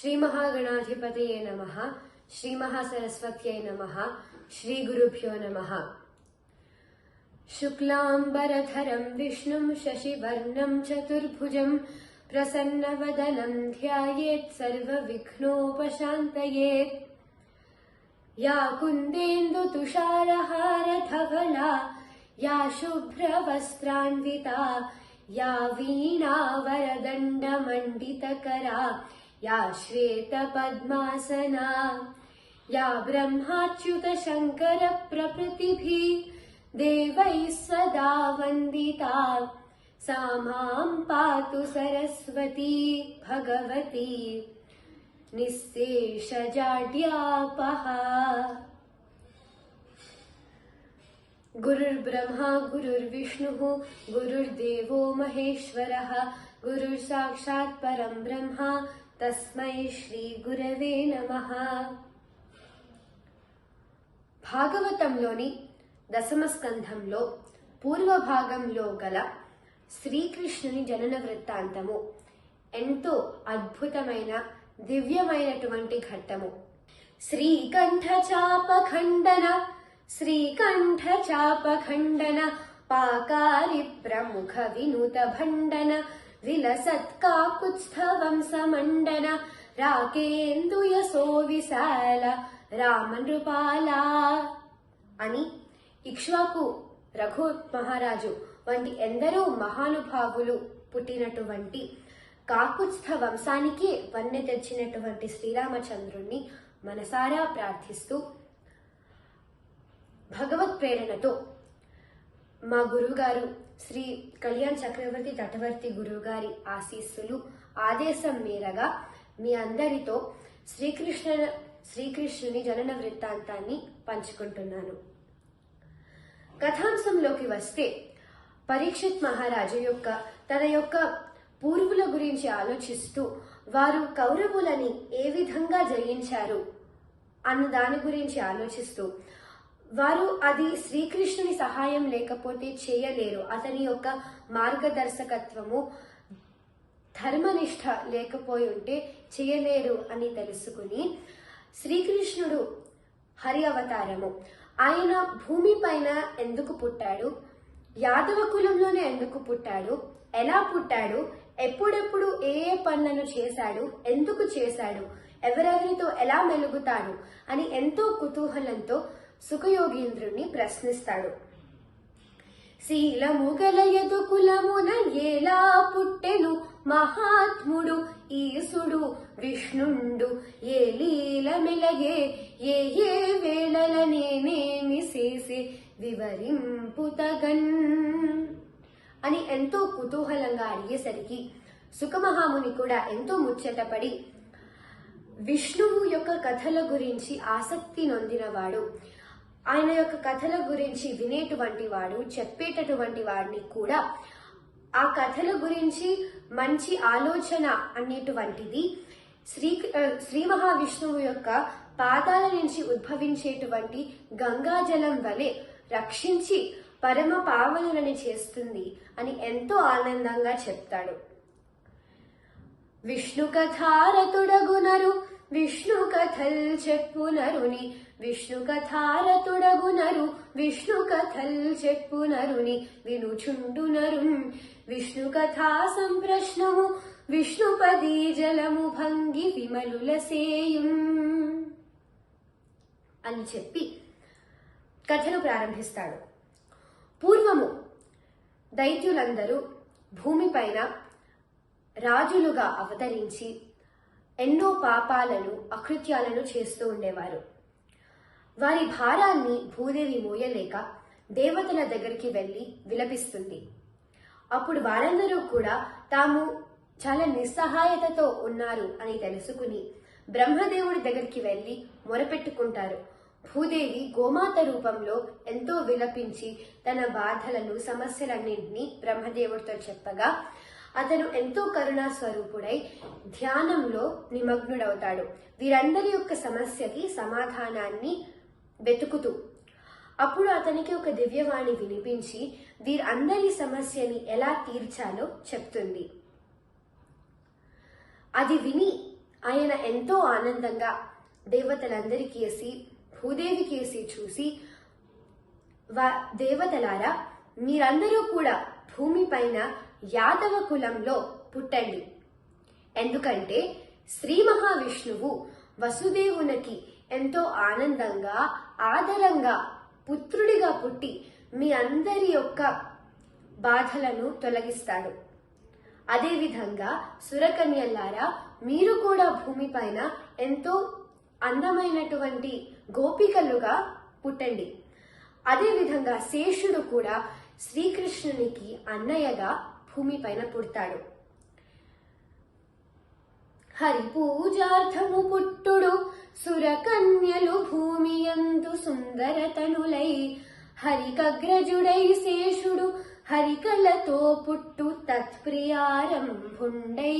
श्रीमहागणाधिपतये नमः श्रीमहासरस्वत्यै नमः श्रीगुरुभ्यो नमः। शुक्लाम्बरधरं विष्णुं शशिवर्णं चतुर्भुजं प्रसन्नवदनं ध्यायेत् सर्वविघ्नोपशान्तयेत्। या कुन्देन्दुतुषारहारधवला या शुभ्रवस्त्रान्विता या वीणावरदण्डमण्डितकरा या श्वेतपद्मासना, या ब्रह्माच्युतशङ्करप्रभृतिभिः देवैः सदा वन्दिता। सा माँ पातु सरस्वती भगवती। निःशेषजाड्यापहा गुरुर्ब्रह्मा, गुरुर्विष्णुः, गुरुर्देवो महेश्वरः, गुरुर्साक्षात् परं ब्रह्मा తస్మై శ్రీ గురవే నమ. భాగవతంలోని దశమ స్కంధంలో పూర్వ భాగంలో గల శ్రీకృష్ణుని జనన వృత్తాంతము ఎంతో అద్భుతమైన దివ్యమైనటువంటి ఘట్టము. శ్రీకంఠ చాపఖండన శ్రీకంఠ చాపఖండన పాకారి ప్రముఖ వినూత భండన रणा రాకేందు యశో విశాల రామనృపాలా అని ఇక్ష్వాకు రఘు మహారాజు వంటి ఎందరో మహానుభావులు పుట్టినటువంటి కాకుత్స్థ వంశానికి వన్నె తెచ్చినటువంటి శ్రీరామచంద్రుణ్ణి మనసారా ప్రార్థిస్తూ భగవత్ ప్రేరణతో మా గురువుగారు శ్రీ కళ్యాణ్ చక్రవర్తి తటవర్తి గురువుగారి ఆశీస్సులు ఆదేశం మేరగా మీ అందరితో శ్రీకృష్ణ శ్రీకృష్ణుని జనన వృత్తాంతాన్ని పంచుకుంటున్నాను. కథాంశంలోకి వస్తే పరీక్షిత్ మహారాజు యొక్క తన యొక్క పూర్వుల గురించి ఆలోచిస్తూ వారు కౌరవులని ఏ విధంగా జయించారు అన్న దాని గురించి ఆలోచిస్తూ వారు అది శ్రీకృష్ణుని సహాయం లేకపోతే చేయలేరు. అతని యొక్క మార్గదర్శకత్వము ధర్మనిష్ట లేకపోయి ఉంటే చేయలేరు అని తెలుసుకుని శ్రీకృష్ణుడు హరి అవతారము. ఆయన భూమి పైన ఎందుకు పుట్టాడు? యాదవ కులంలోనే ఎందుకు పుట్టాడు? ఎలా పుట్టాడు? ఎప్పుడెప్పుడు ఏ ఏ పనులను చేశాడు? ఎందుకు చేశాడు? ఎవరెవరితో ఎలా మెలుగుతాడు? అని ఎంతో కుతూహలంతో సుఖయోగీంద్రుణ్ణి ప్రశ్నిస్తాడు. శీలము గలయదు కులమున ఎలా పుట్టెను? మహాత్ముడు ఈసుడు విష్ణుండు ఏ లీల మెలగే ఏ ఏ వేళల నేనేమి చేసి వివరింపుతగన్. అని ఎంతో కుతూహలంగా అడిగేసరికి సుఖమహాముని కూడా ఎంతో ముచ్చటపడి విష్ణువు యొక్క కథల గురించి ఆసక్తి నొందినవాడు ఆయన యొక్క కథల గురించి వినేటువంటి వాడు చెప్పేటటువంటి వాడిని కూడా ఆ కథల గురించి మంచి ఆలోచన అనేటువంటిది శ్రీ శ్రీ మహావిష్ణువు యొక్క పాదాల నుంచి ఉద్భవించేటువంటి గంగాజలం వలె రక్షించి పరమ పావనులని చేస్తుంది అని ఎంతో ఆనందంగా చెప్తాడు. విష్ణు కథారతుడగునరు విష్ణు కథల్ చెప్పునరుని విష్ణు కథారతుడగునరు విష్ణు కథల్ చెప్పునరుని వినుచుండునరు విష్ణు కథా సంప్రశ్నము విష్ణుపదీ జలము భంగి విమలుల సేయుం అని చెప్పి కథను ప్రారంభిస్తాడు. పూర్వము దైత్యులందరూ భూమిపైన రాజులుగా అవతరించి ఎన్నో పాపాలను అకృత్యాలను చేస్తూ ఉండేవారు. వారి భారాన్ని భూదేవి మోయలేక దేవతల దగ్గరికి వెళ్ళి విలపిస్తుంది. అప్పుడు వారందరూ కూడా తాము చాలా నిస్సహాయతతో ఉన్నారు అని తెలుసుకుని బ్రహ్మదేవుడి దగ్గరికి వెళ్ళి మొరపెట్టుకుంటారు. భూదేవి గోమాత రూపంలో ఎంతో విలపించి తన బాధలను సమస్యలన్నింటినీ బ్రహ్మదేవుడితో చెప్పగా అతను ఎంతో కరుణా స్వరూపుడై ధ్యానంలో నిమగ్నుడవుతాడు. వీరందరి యొక్క సమస్యకి సమాధానాన్ని వెతుకుతూ అప్పుడు అతనికి ఒక దివ్యవాణి వినిపించి వీరందరి సమస్యని ఎలా తీర్చాలో చెప్తుంది. అది విని ఆయన ఎంతో ఆనందంగా దేవతలందరికేసి భూదేవికేసి చూసి వా- దేవతలారా మీరందరూ కూడా భూమిపైన యాదవ కులంలో పుట్టండి. ఎందుకంటే శ్రీ మహావిష్ణువు వసుదేవునికి ఎంతో ఆనందంగా ఆదరంగా పుత్రుడిగా పుట్టి మీ అందరి యొక్క బాధలను తొలగిస్తాడు. అదేవిధంగా సురకన్యల్లారా మీరు కూడా భూమిపైన ఎంతో అందమైనటువంటి గోపికలుగా పుట్టండి. అదేవిధంగా శేషుడు కూడా శ్రీకృష్ణునికి అన్నయ్యగా భూమిపైన పుడతాడు. హరి పూజార్థము పుట్టుడు సురకన్యలు భూమి యందు సుందరతనులై హరికగ్రజుడై శేషుడు హరికలతో పుట్టు తత్ప్రియారంభుండై.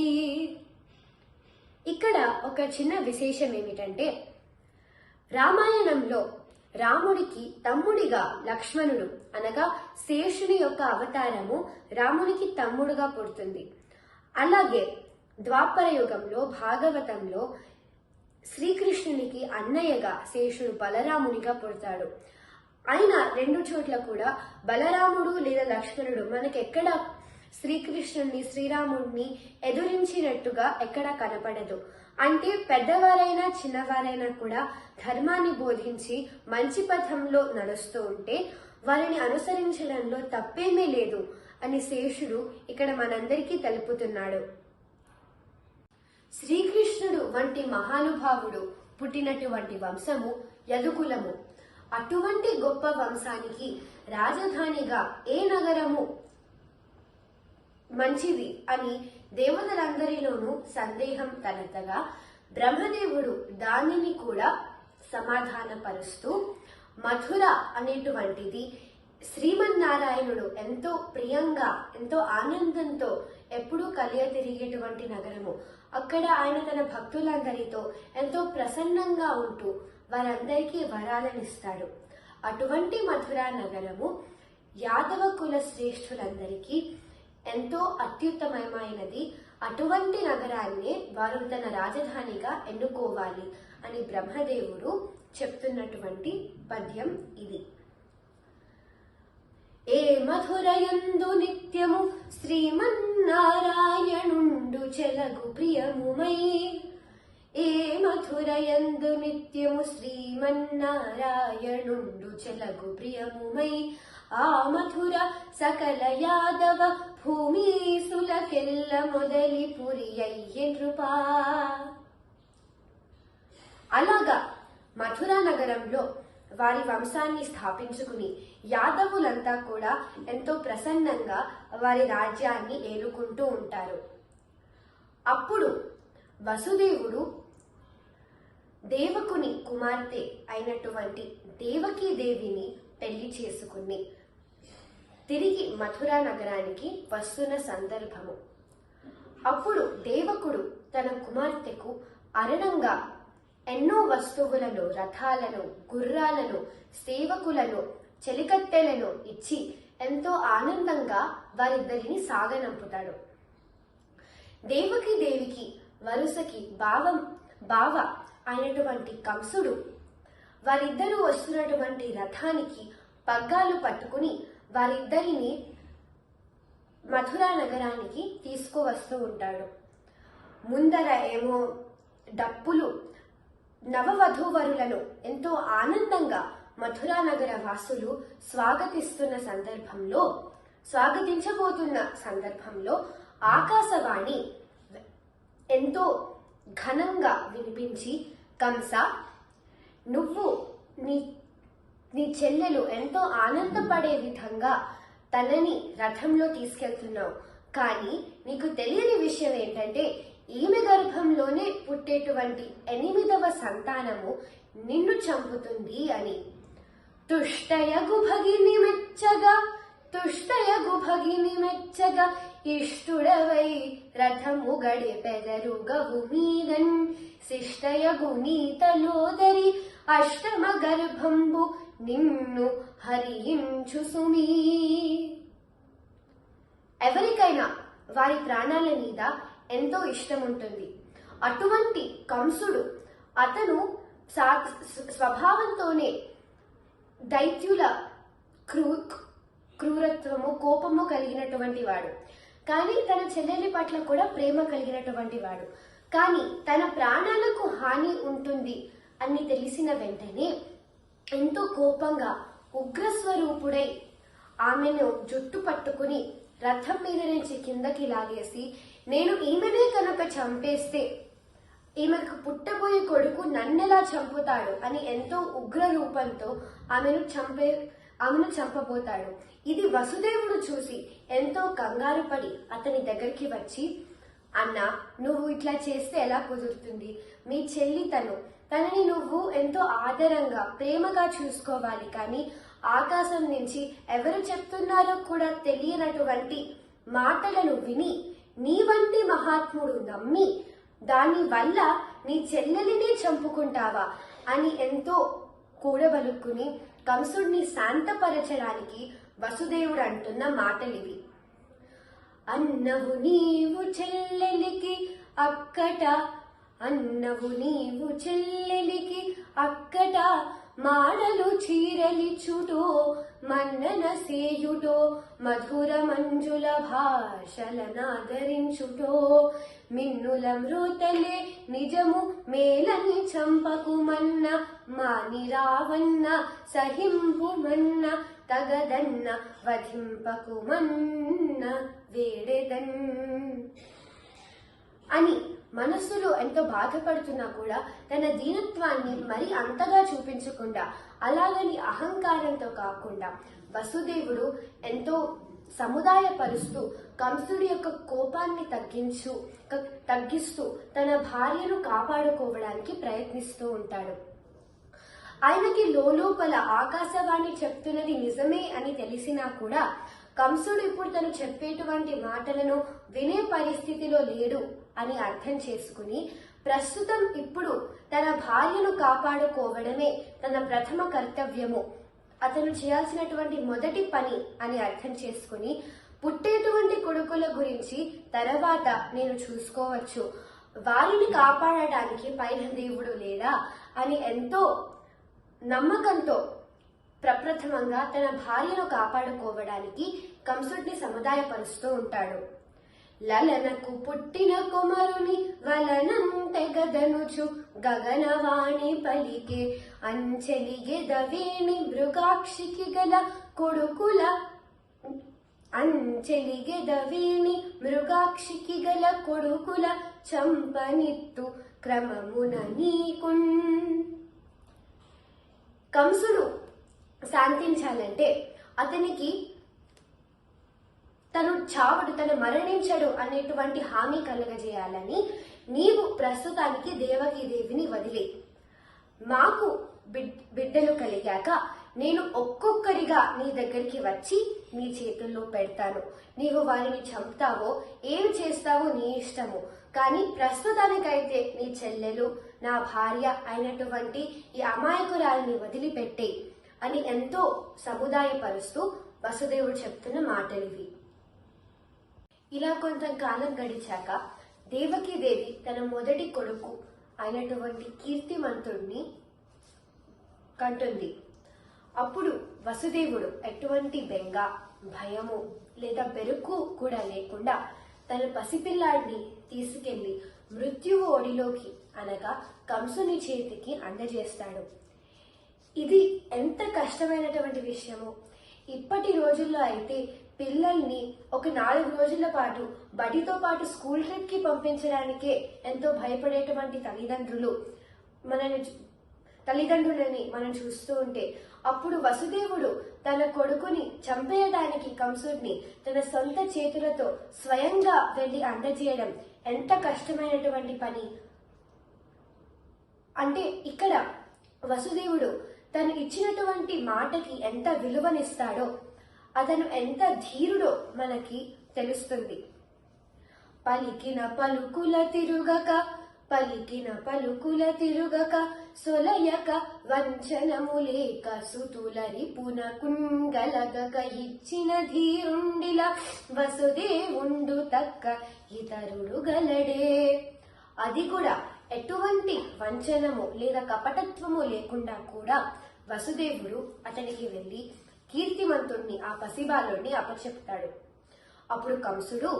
ఇక్కడ ఒక చిన్న విశేషం ఏమిటంటే రామాయణంలో రాముడికి తమ్ముడిగా లక్ష్మణుడు అనగా శేషుని యొక్క అవతారము రామునికి తమ్ముడుగా పుడుతుంది. అలాగే ద్వాపర యుగంలో భాగవతంలో శ్రీకృష్ణునికి అన్నయ్యగా శేషుడు బలరామునిగా పుడతాడు. అయినా రెండు చోట్ల కూడా బలరాముడు లేదా లక్ష్మణుడు మనకి ఎక్కడ శ్రీకృష్ణుని శ్రీరాముడిని ఎదురించినట్టుగా ఎక్కడ కనపడదు. అంటే పెద్దవారైనా చిన్నవారైనా కూడా ధర్మాన్ని బోధించి మంచి పథంలో నడుస్తూ ఉంటే వారిని అనుసరించడంలో తప్పేమీ లేదు అని శేషుడు ఇక్కడ మనందరికీ తెలుపుతున్నాడు. శ్రీకృష్ణుడు వంటి మహానుభావుడు పుట్టినటువంటి వంశము యదుకులము. అటువంటి గొప్ప వంశానికి రాజధానిగా ఏ నగరము మంచిది అని దేవతలందరిలోనూ సందేహం తలెత్తగా బ్రహ్మదేవుడు దానిని కూడా సమాధానపరుస్తూ మధుర అనేటువంటిది శ్రీమన్నారాయణుడు ఎంతో ప్రియంగా ఎంతో ఆనందంతో ఎప్పుడూ కలియ తిరిగేటువంటి నగరము. అక్కడ ఆయన తన భక్తులందరితో ఎంతో ప్రసన్నంగా ఉంటూ వారందరికీ వరాలనిస్తాడు అటువంటి మధురా నగరము యాదవ కుల శ్రేష్ఠులందరికీ ఎంతో అత్యుత్తమమైనది. అటువంటి నగరాన్నే వారు తన రాజధానిగా ఎన్నుకోవాలి అని బ్రహ్మదేవుడు చెప్తున్నటువంటి పద్యం ఇది. ఏ మధురయందు నిత్యము శ్రీమన్నారాయణుండు చెలగు ప్రియముమై. ఏ మధురయందు నిత్యము శ్రీమన్నారాయణుండు చెలగు ప్రియముమై. ఆ మధుర సకల యాదవ భూమీసులకెల్ల మొదలి పురి అయ్యే నృపా అలాగా మథురా నగరంలో వారి వంశాన్ని స్థాపించుకుని యాదవులంతా కూడా ఎంతో ప్రసన్నంగా వారి రాజ్యాన్ని ఏలుకుంటూ ఉంటారు అప్పుడు వసుదేవుడు దేవకుని కుమార్తె అయినటువంటి దేవకీ దేవిని పెళ్ళి చేసుకుని. తిరిగి మథురా నగరానికి వస్తున్న సందర్భము. అప్పుడు దేవకుడు తన కుమార్తెకు అరణంగా ఎన్నో వస్తువులను రథాలను గుర్రాలను సేవకులను చెలికత్తెలను ఇచ్చి ఎంతో ఆనందంగా వారిద్దరిని సాగనంపుతాడు. దేవకి దేవికి వరుసకి భావం బావ అయినటువంటి కంసుడు వారిద్దరూ వస్తున్నటువంటి రథానికి పగ్గాలు పట్టుకుని వారిద్దరిని మథురా నగరానికి తీసుకువస్తూ ఉంటాడు. ముందర ఏమో డప్పులు నవవధూవరులను ఎంతో ఆనందంగా మథురా నగర వాసులు స్వాగతిస్తున్న సందర్భంలో స్వాగతించబోతున్న సందర్భంలో ఆకాశవాణి ఎంతో ఘనంగా వినిపించి కంస నువ్వు నీ నీ చెల్లెలు ఎంతో ఆనందపడే విధంగా తనని రథంలో తీసుకెళ్తున్నావు. కానీ నీకు తెలియని విషయం ఏంటంటే ఈమె గర్భంలోనే పుట్టేటువంటి ఎనిమిదవ సంతానము నిన్ను చంపుతుంది అని. తుష్టయగు భగిని మెచ్చగా తుష్టయగు భగిని మెచ్చగా ఇష్టుడవై రథము గడిపెదరుగవు మీదన్ శిష్టయగు నీతలోదరి అష్టమ గర్భంబు నిన్ను హరించు సుమీ. ఎవరికైనా వారి ప్రాణాల మీద ఎంతో ఇష్టం ఉంటుంది అటువంటి కంసుడు అతను సా- స్వభావంతోనే దైత్యుల క్రూ క్రూరత్వము కోపము కలిగినటువంటి వాడు. కానీ తన చెల్లెలి పట్ల కూడా ప్రేమ కలిగినటువంటి వాడు. కానీ తన ప్రాణాలకు హాని ఉంటుంది అని తెలిసిన వెంటనే ఎంతో కోపంగా ఉగ్రస్వరూపుడై ఆమెను జుట్టు పట్టుకుని రథం మీద నుంచి కిందకి లాగేసి నేను ఈమెనే కనుక చంపేస్తే ఈమెకు పుట్టబోయే కొడుకు నన్నెలా చంపుతాడు? అని ఎంతో ఉగ్ర రూపంతో ఆమెను చంపే ఆమెను చంపబోతాడు. ఇది వసుదేవుడు చూసి ఎంతో కంగారు పడి అతని దగ్గరికి వచ్చి అన్న నువ్వు ఇట్లా చేస్తే ఎలా కుదురుతుంది? మీ చెల్లి తను తనని నువ్వు ఎంతో ఆదరంగా ప్రేమగా చూసుకోవాలి కానీ ఆకాశం నుంచి ఎవరు చెప్తున్నారో కూడా తెలియనటువంటి మాటలను విని నీ వంటి మహాత్ముడు నమ్మి దాని వల్ల నీ చెల్లెలినే చంపుకుంటావా అని ఎంతో కూడబలుక్కుని కంసుడిని శాంతపరచడానికి వసుదేవుడు అంటున్న మాటలివి. అన్నవు నీవు చెల్లెలికి అక్కట అన్నవు నీవు చెల్లెలికి అక్కట మాడలు చీరలిచ్చుటో మన్నన సేయుటో మధుర మంజుల భాషలనాదరించుటో మిన్నుల మృతలే నిజము మేలని చంపకు మన్న మాని రావన్న సహింపు మన్న తగదన్న వధింపకు మన్న వేడెదన్. అని మనస్సులో ఎంతో బాధపడుతున్నా కూడా తన దీనత్వాన్ని మరి అంతగా చూపించకుండా అలాగని అహంకారంతో కాకుండా వసుదేవుడు ఎంతో సముదాయపరుస్తూ కంసుడి యొక్క కోపాన్ని తగ్గించు తగ్గిస్తూ తన భార్యను కాపాడుకోవడానికి ప్రయత్నిస్తూ ఉంటాడు. ఆయనకి లోపల ఆకాశవాణి చెప్తున్నది నిజమే అని తెలిసినా కూడా కంసుడు ఇప్పుడు తను చెప్పేటువంటి మాటలను వినే పరిస్థితిలో లేడు. అని అర్థం చేసుకుని ప్రస్తుతం ఇప్పుడు తన భార్యను కాపాడుకోవడమే తన ప్రథమ కర్తవ్యము. అతను చేయాల్సినటువంటి మొదటి పని అని అర్థం చేసుకుని పుట్టేటువంటి కొడుకుల గురించి తర్వాత నేను చూసుకోవచ్చు. వారిని కాపాడడానికి పైన దేవుడు లేడా అని ఎంతో నమ్మకంతో ప్రప్రథమంగా తన భార్యను కాపాడుకోవడానికి కంసుడిని సముదాయపరుస్తూ ఉంటాడు. లలనకు పుట్టిన కుమరుని వలనంతే గదనుచు గగనవాణి పలికే అంచెలిగెదవేణి మృగాక్షికి గల కొడుకుల అంచెలిగెదవేణి మృగాక్షికి గల కొడుకుల చంపనిత్తు క్రమమున నీకున్. కంసుడు శాంతించాలంటే అతనికి తను చావడు తను మరణించడు అనేటువంటి హామీ కలగజేయాలని నీవు ప్రస్తుతానికి దేవకీ దేవిని వదిలే. మాకు బిడ్- బిడ్డలు కలిగాక నేను ఒక్కొక్కరిగా నీ దగ్గరికి వచ్చి నీ చేతుల్లో పెడతాను. నీవు వారిని చంపుతావో ఏం చేస్తావో నీ ఇష్టము. కానీ ప్రస్తుతానికైతే నీ చెల్లెలు నా భార్య అయినటువంటి ఈ అమాయకురాలిని వదిలిపెట్టే అని ఎంతో సముదాయపరుస్తూ వసుదేవుడు చెప్తున్న మాటలివి. ఇలా కొంతకాలం గడిచాక దేవకీదేవి తన మొదటి కొడుకు అయినటువంటి కీర్తిమంతుడిని కంటుంది. అప్పుడు వసుదేవుడు ఎటువంటి బెంగ భయము లేదా బెరుకు కూడా లేకుండా తన పసిపిల్లాడిని తీసుకెళ్ళి మృత్యువు ఒడిలోకి అనగా కంసుని చేతికి అందజేస్తాడు. ఇది ఎంత కష్టమైనటువంటి విషయము. ఇప్పటి రోజుల్లో అయితే పిల్లల్ని ఒక నాలుగు రోజుల పాటు బడితో పాటు స్కూల్ ట్రిప్కి పంపించడానికే ఎంతో భయపడేటువంటి తల్లిదండ్రులు మనని తల్లిదండ్రులని మనం చూస్తూ ఉంటే అప్పుడు వసుదేవుడు తన కొడుకుని చంపేయడానికి కంసుడిని తన సొంత చేతులతో స్వయంగా వెళ్ళి అందజేయడం ఎంత కష్టమైనటువంటి పని. అంటే ఇక్కడ వసుదేవుడు తను ఇచ్చినటువంటి మాటకి ఎంత విలువనిస్తాడో అతను ఎంత ధీరుడో మనకి తెలుస్తుంది. పలికిన పలుకుల తిరుగక పలికిన పలుకుల తిరుగక సొలయక వంచనము లేక సుతులరి పునకుంగలగక ఇచ్చిన ధీరుండిల వసుదేవుండు తక్క ఇతరుడు గలడే. అది కూడా ఎటువంటి వంచనము లేదా కపటత్వము లేకుండా కూడా వసుదేవుడు అతనికి వెళ్ళి కీర్తిమంతుణ్ణి ఆ పసిబాలుణ్ణి అప్పచెప్తాడు. అప్పుడు కంసుడు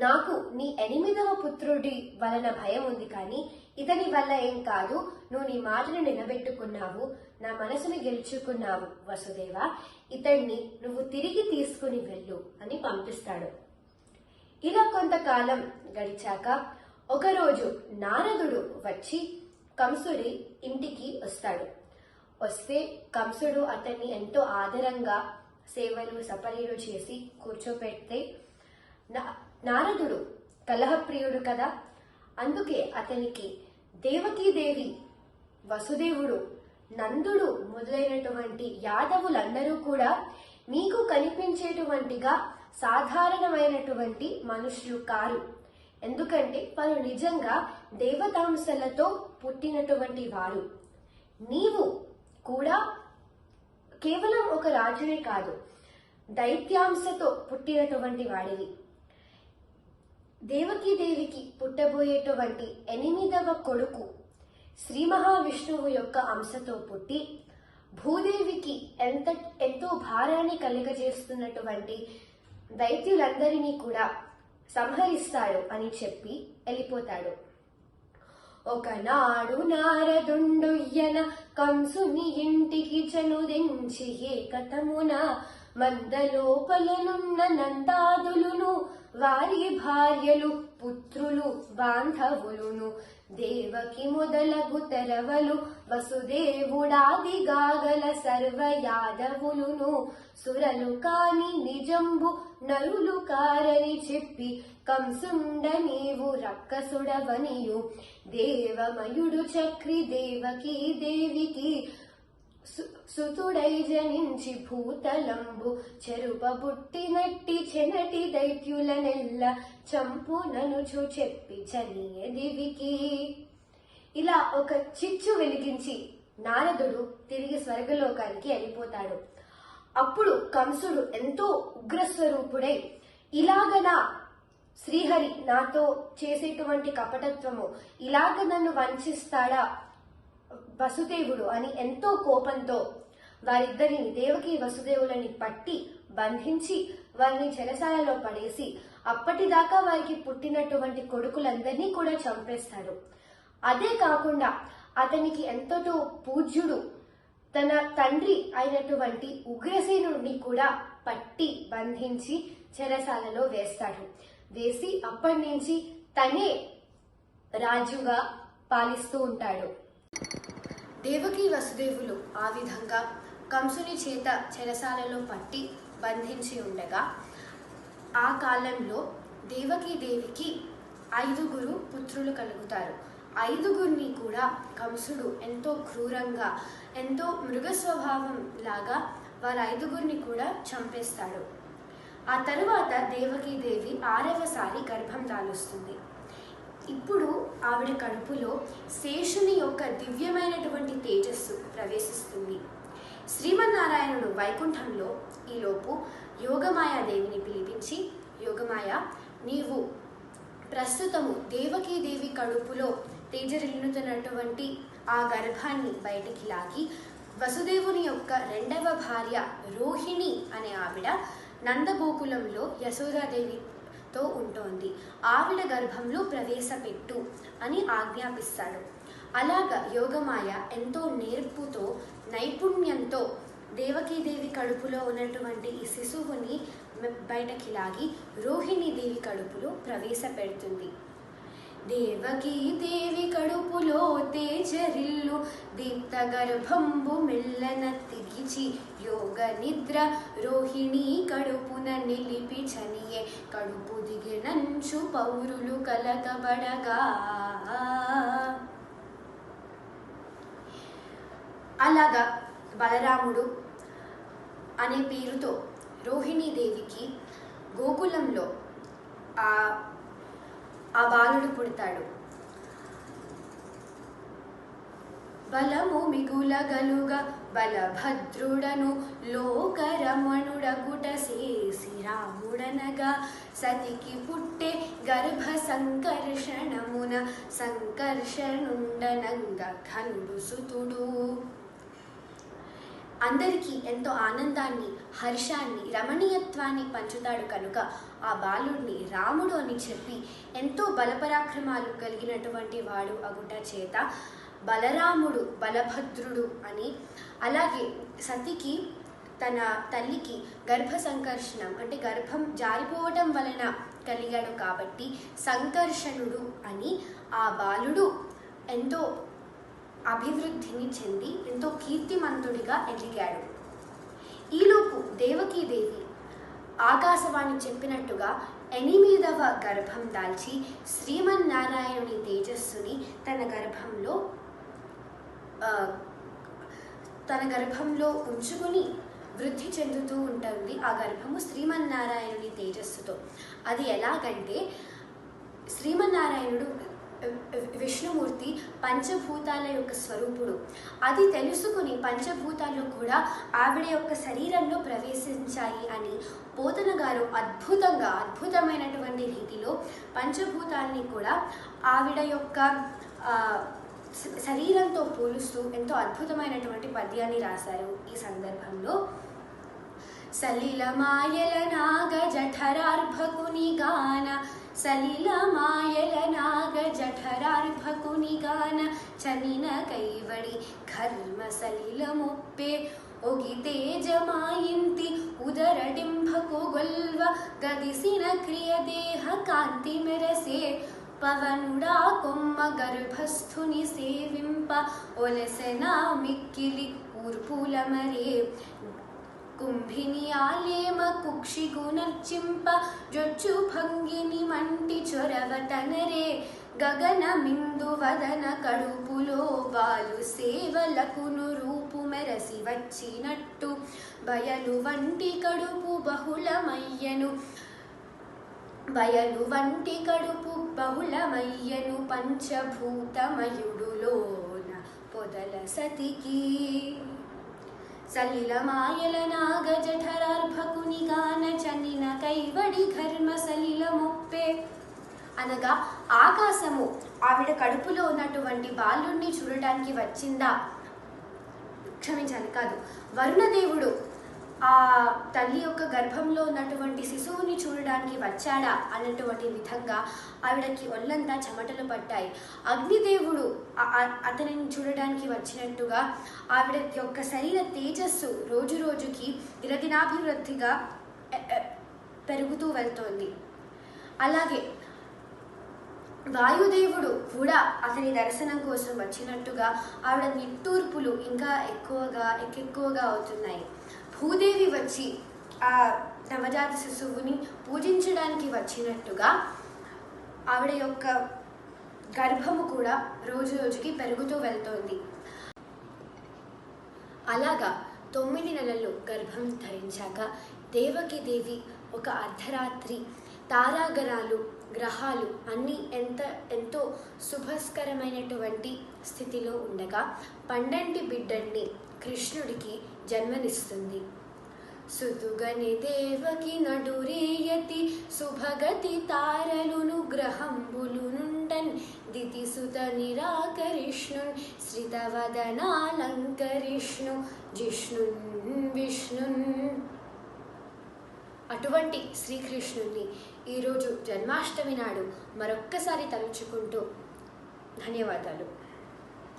నాకు నీ ఎనిమిదవ పుత్రుడి వలన భయం ఉంది కానీ ఇతని వల్ల ఏం కాదు. నువ్వు నీ మాటను నిలబెట్టుకున్నావు నా మనసును గెలుచుకున్నావు వసుదేవ. ఇతన్ని నువ్వు తిరిగి తీసుకుని వెళ్ళు అని పంపిస్తాడు. ఇలా కొంతకాలం గడిచాక ఒకరోజు నారదుడు వచ్చి కంసుడి ఇంటికి వస్తాడు. వస్తే కంసుడు అతన్ని ఎంతో ఆదరంగా సేవలు సపర్యలు చేసి కూర్చోపెడితే నా- నారదుడు కలహప్రియుడు కదా? అందుకే అతనికి దేవకీదేవి వసుదేవుడు నందుడు మొదలైనటువంటి యాదవులందరూ కూడా మీకు కనిపించేటువంటిగా సాధారణమైనటువంటి మనుషులు కారు. ఎందుకంటే వారు నిజంగా దేవతాంశలతో పుట్టినటువంటి వారు. నీవు కూడా కేవలం ఒక రాజునే కాదు దైత్యాంశతో పుట్టినటువంటి వాడివి. దేవకీదేవికి పుట్టబోయేటువంటి ఎనిమిదవ కొడుకు శ్రీ మహావిష్ణువు యొక్క అంశతో పుట్టి భూదేవికి ఎంత ఎంతో భారాన్ని కలిగజేస్తున్నటువంటి దైత్యులందరినీ కూడా సంహరిస్తాడు అని చెప్పి వెళ్ళిపోతాడు. ఒకనాడు నారదుండుయ్యన కంసుని ఇంటికి చనుదించి కథమున మందలోపలనున్న నందాదులును వారి భార్యలు పుత్రులు బాంధవులును దేవకి మొదలగు తెరవలు వసుదేవుడాది గాగల సర్వ యాదవులును. సురలు కాని నిజంబు నరులు కారని చెప్పి కంసుండ నీవు రక్కసుడవనియు. దేవమయుడు చక్రి దేవకి దేవికి సుతుడై జనించి భూతలంబు చెరుపబుట్టినట్టి చెనటి దైత్యులనెల్ల చంపుననుచు చెప్పి చనియ దివికి. ఇలా ఒక చిచ్చు వెలిగించి నారదుడు తిరిగి స్వర్గలోకానికి వెళ్ళిపోతాడు. అప్పుడు కంసుడు ఎంతో ఉగ్రస్వరూపుడై ఇలాగనా శ్రీహరి నాతో చేసేటువంటి కపటత్వము ఇలాగ నన్ను వంచిస్తాడా? వసుదేవుడు అని ఎంతో కోపంతో వారిద్దరిని దేవకి వసుదేవులని పట్టి బంధించి వారిని చెరసాలలో పడేసి అప్పటిదాకా వారికి పుట్టినటువంటి కొడుకులందరినీ కూడా చంపేస్తాడు. అదే కాకుండా అతనికి ఎంతటో పూజ్యుడు తన తండ్రి అయినటువంటి ఉగ్రసేనుడిని కూడా పట్టి బంధించి చెరసాలలో వేస్తాడు. వేసి అప్పటి నుంచి తనే రాజుగా పాలిస్తూ ఉంటాడు. దేవకి వసుదేవులు ఆ విధంగా కంసుని చేత చెరసాలలో పట్టి బంధించి ఉండగా ఆ కాలంలో దేవకి దేవికి ఐదుగురు పుత్రులు కలుగుతారు. ఐదుగురిని కూడా కంసుడు ఎంతో క్రూరంగా ఎంతో మృగ స్వభావం లాగా వారి ఐదుగురిని కూడా చంపేస్తాడు. ఆ తరువాత దేవకి దేవి ఆరవసారి గర్భం దాలుస్తుంది ఇప్పుడు ఆవిడ కడుపులో శేషుని యొక్క దివ్యమైనటువంటి తేజస్సు ప్రవేశిస్తుంది. శ్రీమన్నారాయణుడు వైకుంఠంలో ఈలోపు యోగమాయాదేవిని పిలిపించి యోగమాయ నీవు ప్రస్తుతము దేవకీదేవి కడుపులో తేజరిల్లుతున్నటువంటి ఆ గర్భాన్ని బయటికి లాగి వసుదేవుని యొక్క రెండవ భార్య రోహిణి అనే ఆవిడ నందగోకులంలో యశోదాదేవితో ఉంటోంది. ఆవిడ గర్భంలో ప్రవేశపెట్టు అని ఆజ్ఞాపిస్తాడు. అలాగ యోగమాయ ఎంతో నేర్పుతో నైపుణ్యంతో దేవకీదేవి కడుపులో ఉన్నటువంటి ఈ శిశువుని బయటకి లాగి రోహిణి దేవి కడుపులో ప్రవేశపెడుతుంది. దేవకీ దేవి కడుపులో తేజరిల్లు దీప్త గర్భంబు మెల్లన తిరిచి యోగ నిద్ర రోహిణి కడుపున నిలిపి చనియే కడుపు దిగినంచు పౌరులు కలకబడగా. అలాగా బలరాముడు అనే పేరుతో రోహిణీ దేవికి గోకులంలో ఆ ఆ బాలుడు పుడతాడు. బలము మిగులగలుగ బలభద్రుడను లోకరమణుడగుట శేసి రాముడనగా సతికి పుట్టే గర్భ సంకర్షణమున సంకర్షణుండనంగ ఘనుడు సుతుడు. అందరికీ ఎంతో ఆనందాన్ని హర్షాన్ని రమణీయత్వాన్ని పంచుతాడు కనుక ఆ బాలుడిని రాముడు అని చెప్పి ఎంతో బలపరాక్రమాలు కలిగినటువంటి వాడు అగుట చేత బలరాముడు బలభద్రుడు అని అలాగే సతికి తన తల్లికి గర్భ సంకర్షణం అంటే గర్భం జారిపోవటం వలన కలిగాడు కాబట్టి సంకర్షణుడు అని ఆ బాలుడు ఎంతో అభివృద్ధిని చెంది ఎంతో కీర్తిమంతుడిగా ఎదిగాడు. ఈలోపు దేవకీదేవి ఆకాశవాణి చెప్పినట్టుగా ఎనిమిదవ గర్భం దాల్చి శ్రీమన్నారాయణుని తేజస్సుని తన గర్భంలో తన గర్భంలో ఉంచుకుని వృద్ధి చెందుతూ ఉంటుంది ఆ గర్భము శ్రీమన్నారాయణుని తేజస్సుతో. అది ఎలాగంటే శ్రీమన్నారాయణుడు విష్ణుమూర్తి పంచభూతాల యొక్క స్వరూపుడు. అది తెలుసుకుని పంచభూతాలు కూడా ఆవిడ యొక్క శరీరంలో ప్రవేశించాయి అని పోతన గారు అద్భుతంగా అద్భుతమైనటువంటి రీతిలో పంచభూతాల్ని కూడా ఆవిడ యొక్క శరీరంతో పోలుస్తూ ఎంతో అద్భుతమైనటువంటి పద్యాన్ని రాశారు ఈ సందర్భంలో. సలిలమాయల మాయల నాగ జఠరార్భకుని గాన सलिलमायल नागजठरार्भकुनिगानचलिनकैव घर्म सलिलमुपे ओगितेजमायन्ति उदरडिम्भकोगोल्व गदिशि न क्रियदेह कान्तिमरसे पवनुकोम्म गर्भस्थुनि सेविम्पलसेनामिक्किलि ऊर्पुलमरे కుంభినియాలేమ కుక్షిగునర్చింప జొచ్చు భంగిని మంటి చొరవతనరే గగన మిందు వదన కడుపులో వాలు సేవలకును రూపు మెరసి వచ్చినట్టు బయలు వంటి కడుపు బహుళమయ్యను బయలు వంటి కడుపు బహుళమయ్యను పంచభూతమయుడులోన పొదల సతికి సలిలమాయల నాగ జఠరార్భకుని గాన చనిన కైవడి ఘర్మ సలిల ముప్పే అనగా ఆకాశము ఆవిడ కడుపులో ఉన్నటువంటి బాలుణ్ణి చూడటానికి వచ్చిందా? క్షమించాలి కాదు. వరుణదేవుడు ఆ తల్లి యొక్క గర్భంలో ఉన్నటువంటి శిశువుని చూడడానికి వచ్చాడా అన్నటువంటి విధంగా ఆవిడకి ఒళ్ళంతా చెమటలు పడ్డాయి అగ్నిదేవుడు అతనిని చూడడానికి వచ్చినట్టుగా ఆవిడ యొక్క శరీర తేజస్సు రోజు రోజుకి దినదినాభివృద్ధిగా పెరుగుతూ వెళ్తోంది. అలాగే వాయుదేవుడు కూడా అతని దర్శనం కోసం వచ్చినట్టుగా ఆవిడ నిట్టూర్పులు ఇంకా ఎక్కువగా ఎక్కువగా అవుతున్నాయి. భూదేవి వచ్చి ఆ నవజాత శిశువుని పూజించడానికి వచ్చినట్టుగా ఆవిడ యొక్క గర్భము కూడా రోజు రోజుకి పెరుగుతూ వెళ్తోంది. అలాగా తొమ్మిది నెలలు గర్భం ధరించాక దేవకి దేవి ఒక అర్ధరాత్రి తారాగరాలు గ్రహాలు అన్నీ ఎంత ఎంతో శుభస్కరమైనటువంటి స్థితిలో ఉండగా పండంటి బిడ్డని కృష్ణుడికి జన్మనిస్తుంది. సుతుగని దేవకి నడురేయతి శుభగతి తారలును గ్రహంబులు నుండన్ దితిసుత నిరాకరిష్ణున్ శ్రితవదనాలంకరిష్ణు జిష్ణున్ విష్ణున్. అటువంటి శ్రీకృష్ణుణ్ణి ఈరోజు జన్మాష్టమి నాడు మరొక్కసారి తలుచుకుంటూ ధన్యవాదాలు.